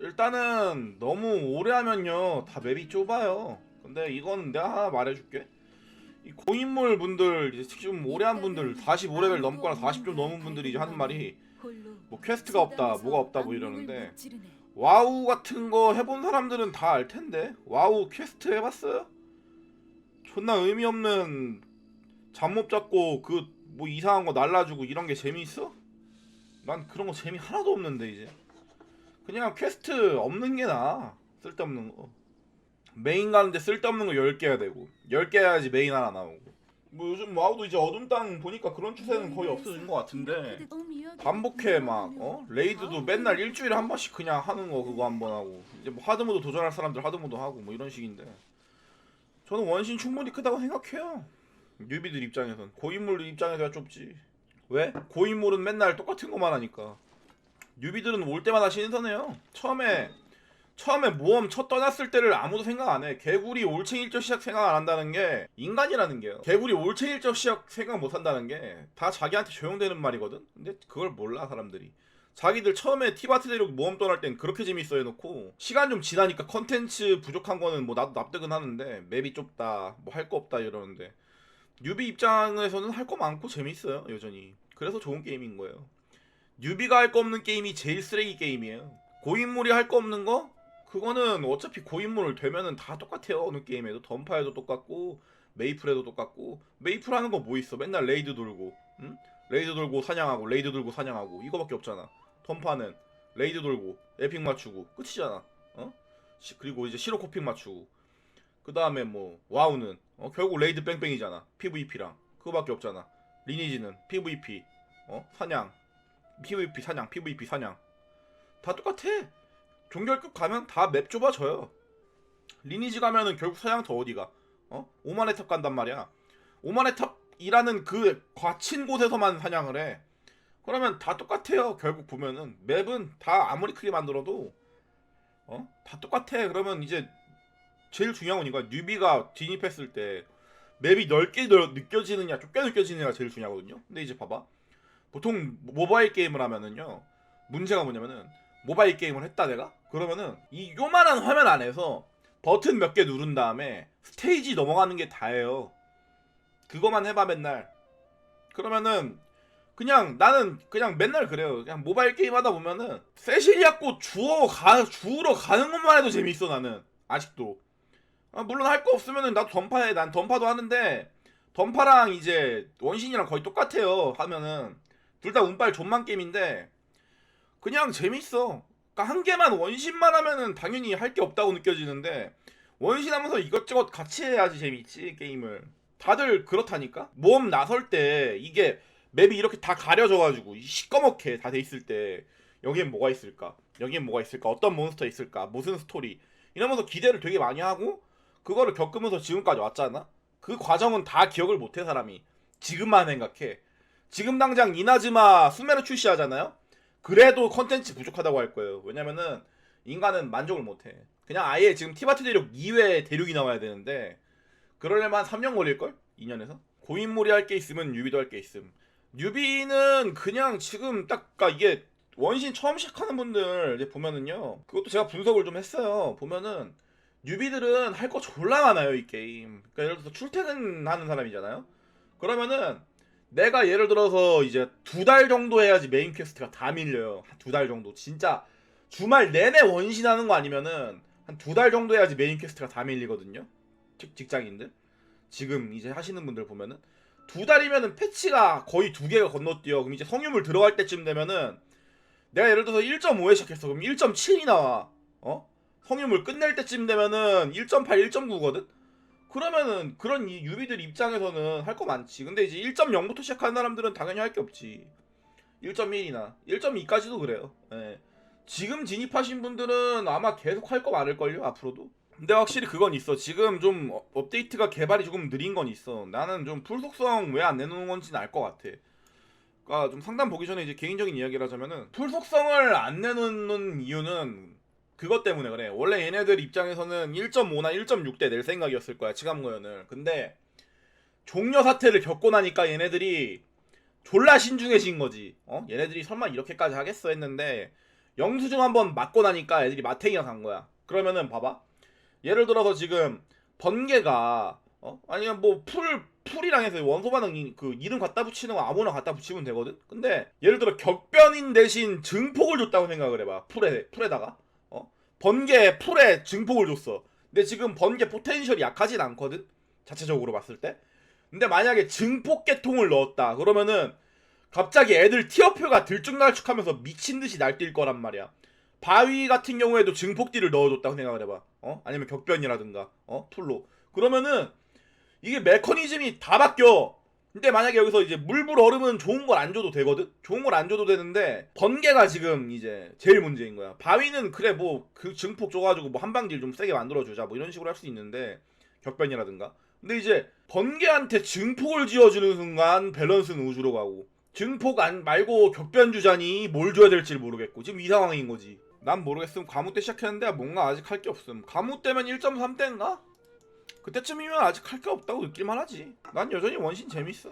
일단은 너무 오래 하면요 다 맵이 좁아요. 근데 이건 내가 하나 말해줄게. 이 고인물 분들 이제 지금 오래 한 분들 45레벨 넘거나 40좀 넘은 분들이 이제 하는 말이 뭐 퀘스트가 없다, 뭐가 없다 뭐 이러는데 와우 같은 거 해본 사람들은 다 알 텐데 와우 퀘스트 해봤어요? 존나 의미 없는 잠 못 잡고 그 뭐 이상한 거 날라주고 이런 게 재미있어? 난 그런 거 재미 하나도 없는데 이제 그냥 퀘스트 없는 게 나아. 쓸데없는 거. 메인 가는데 쓸데없는 거 10개 해야 되고. 10개 해야지 메인 하나 나오고. 뭐 요즘 와우도 이제 어둠 땅 보니까 그런 추세는 거의 없어진 것 같은데 반복해 막 어? 레이드도 맨날 일주일에 한 번씩 그냥 하는 거 그거 한 번 하고. 이제 뭐 하드모드 도전할 사람들 하드모드 하고 뭐 이런 식인데. 저는 원신 충분히 크다고 생각해요. 뉴비들 입장에선. 고인물 입장에서야 좁지. 왜? 고인물은 맨날 똑같은 것만 하니까 뉴비들은 올 때마다 신선해요 처음에 처음에 모험 첫 떠났을 때를 아무도 생각 안 해. 개구리 올챙일적 시작 생각 안 한다는 게 인간이라는 게요. 개구리 올챙일적 시작 생각 못 한다는 게 다 자기한테 적용되는 말이거든. 근데 그걸 몰라 사람들이. 자기들 처음에 티바트 대륙 모험 떠날 땐 그렇게 재밌어 해놓고 시간 좀 지나니까 컨텐츠 부족한 거는 뭐 나도 납득은 하는데 맵이 좁다 뭐 할 거 없다 이러는데 뉴비 입장에서는 할 거 많고 재밌어요 여전히 그래서 좋은 게임인 거예요 뉴비가 할 거 없는 게임이 제일 쓰레기 게임이에요. 고인물이 할 거 없는 거? 그거는 어차피 고인물 되면은 다 똑같아요. 어느 게임에도. 던파에도 똑같고 메이플에도 똑같고. 메이플 하는 거 뭐 있어? 맨날 레이드 돌고 응? 레이드 돌고 사냥하고 레이드 돌고 사냥하고. 이거밖에 없잖아. 던파는 레이드 돌고 에픽 맞추고. 끝이잖아. 어? 시- 그리고 이제 시로 코픽 맞추고. 그 다음에 뭐 와우는 어? 결국 레이드 뺑뺑이잖아. PVP랑. 그거밖에 없잖아. 리니지는 PVP 어? 사냥 PVP 사냥 PVP 사냥 다 똑같아 종결급 가면 다 맵 좁아져요. 리니지 가면은 결국 사냥터 어디가? 어? 오만의 탑 간단 말이야. 오만의 탑이라는 그 거친 곳에서만 사냥을 해. 그러면 다 똑같아요. 결국 보면은 맵은 다 아무리 크게 만들어도 어? 다 똑같아. 그러면 이제 제일 중요한 건 이거야. 뉴비가 진입했을 때 맵이 넓게 널- 느껴지느냐 좁게 느껴지느냐가 제일 중요하거든요. 근데 이제 봐봐. 보통 모바일 게임을 하면은요. 문제가 뭐냐면은 모바일 게임을 했다 내가? 그러면은 이 요만한 화면 안에서 버튼 몇 개 누른 다음에 스테이지 넘어가는 게 다예요. 그거만 해봐 맨날. 그러면은 그냥 나는 그냥 맨날 그래요. 그냥 모바일 게임 하다 보면은 세시리아 꽃 주워 가 주우러 가는 것만 해도 재밌어 나는 아직도. 아, 물론 할 거 없으면은 나도 던파해. 난 던파도 하는데 던파랑 이제 원신이랑 거의 똑같아요. 하면은 둘 다 운빨 존만 게임인데 그냥 재밌어. 그러니까 한 개만 원신만 하면은 당연히 할 게 없다고 느껴지는데 원신 하면서 이것저것 같이 해야지 재밌지 게임을. 다들 그렇다니까. 모험 나설 때 이게 맵이 이렇게 다 가려져가지고 이 시꺼멓게 다 돼 있을 때 여기엔 뭐가 있을까? 여기엔 뭐가 있을까? 어떤 몬스터 있을까? 무슨 스토리? 이러면서 기대를 되게 많이 하고 그거를 겪으면서 지금까지 왔잖아. 그 과정은 다 기억을 못해 사람이. 지금만 생각해. 지금 당장 이나즈마 수메르 출시하잖아요. 그래도 컨텐츠 부족하다고 할 거예요. 왜냐면은 인간은 만족을 못해. 그냥 아예 지금 티바트 대륙 2회 대륙이 나와야 되는데 그러려면 한 3년 걸릴걸? 2년에서? 고인물이 할 게 있으면 뉴비도 할 게 있음. 뉴비는 그냥 지금 딱 그러니까 이게 원신 처음 시작하는 분들 이제 보면은요. 그것도 제가 분석을 좀 했어요. 보면은 뉴비들은 할 거 졸라 많아요, 이 게임. 그러니까 예를 들어서 출퇴근하는 사람이잖아요. 그러면은 내가 예를 들어서 이제 두 달 정도 해야지 메인 퀘스트가 다 밀려요. 한 두 달 정도. 진짜 주말 내내 원신하는 거 아니면은 한 두 달 정도 해야지 메인 퀘스트가 다 밀리거든요. 직- 직장인들. 지금 이제 하시는 분들 보면은 두 달이면은 패치가 거의 두 개가 건너뛰어. 그럼 이제 성유물 들어갈 때쯤 되면은 내가 예를 들어서 1.5에 시작했어. 그럼 1.7이 나와. 어? 성유물 끝낼 때쯤 되면은 1.8, 1.9거든. 그러면은 그런 이 유비들 입장에서는 할 거 많지. 근데 이제 1.0부터 시작하는 사람들은 당연히 할 게 없지. 1.1이나 1.2까지도 그래요. 예. 지금 진입하신 분들은 아마 계속 할 거 많을걸요 앞으로도. 근데 확실히 그건 있어. 지금 좀 어- 업데이트가 개발이 조금 느린 건 있어. 나는 좀 풀 속성 왜 안 내놓는 건지는 알 것 같아. 그러니까 좀 상담 보기 전에 이제 개인적인 이야기를 하자면은 풀 속성을 안 내놓는 이유는 그것 때문에 그래. 원래 얘네들 입장에서는 1.5나 1.6대 낼 생각이었을 거야 치감고연을. 근데 종료 사태를 겪고 나니까 얘네들이 졸라 신중해진 거지. 어? 얘네들이 설마 이렇게까지 하겠어 했는데 영수증 한번 맞고 나니까 애들이 마탱이가 간 거야. 그러면은 봐봐. 예를 들어서 지금 번개가 어? 아니면 뭐 풀 풀이랑 해서 원소 반응 이- 그 이름 갖다 붙이는 거 아무나 갖다 붙이면 되거든. 근데 예를 들어 격변인 대신 증폭을 줬다고 생각을 해봐. 풀에 풀에다가 어? 번개 풀에 증폭을 줬어. 근데 지금 번개 포텐셜이 약하진 않거든. 자체적으로 봤을 때. 근데 만약에 증폭 계통을 넣었다. 그러면은 갑자기 애들 티어표가 들쭉날쭉하면서 미친 듯이 날뛸 거란 말이야. 바위 같은 경우에도 증폭딜을 넣어줬다고 생각을 해봐. 어? 아니면 격변이라든가 어? 풀로. 그러면은 이게 메커니즘이 다 바뀌어. 근데 만약에 여기서 이제 물불 얼음은 좋은 걸 안 줘도 되거든? 좋은 걸 안 줘도 되는데 번개가 지금 이제 제일 문제인 거야. 바위는 그래 뭐 그 증폭 줘가지고 뭐 한방딜 좀 세게 만들어주자 뭐 이런 식으로 할 수 있는데 격변이라든가. 근데 이제 번개한테 증폭을 지어주는 순간 밸런스는 우주로 가고 증폭 안 말고 격변 주자니 뭘 줘야 될지 모르겠고 지금 이 상황인 거지. 난 모르겠음. 가무 때 시작했는데 뭔가 아직 할 게 없음. 가무 때면 1.3대인가? 그때쯤이면 아직 할 게 없다고 느낄만 하지. 난 여전히 원신 재밌어.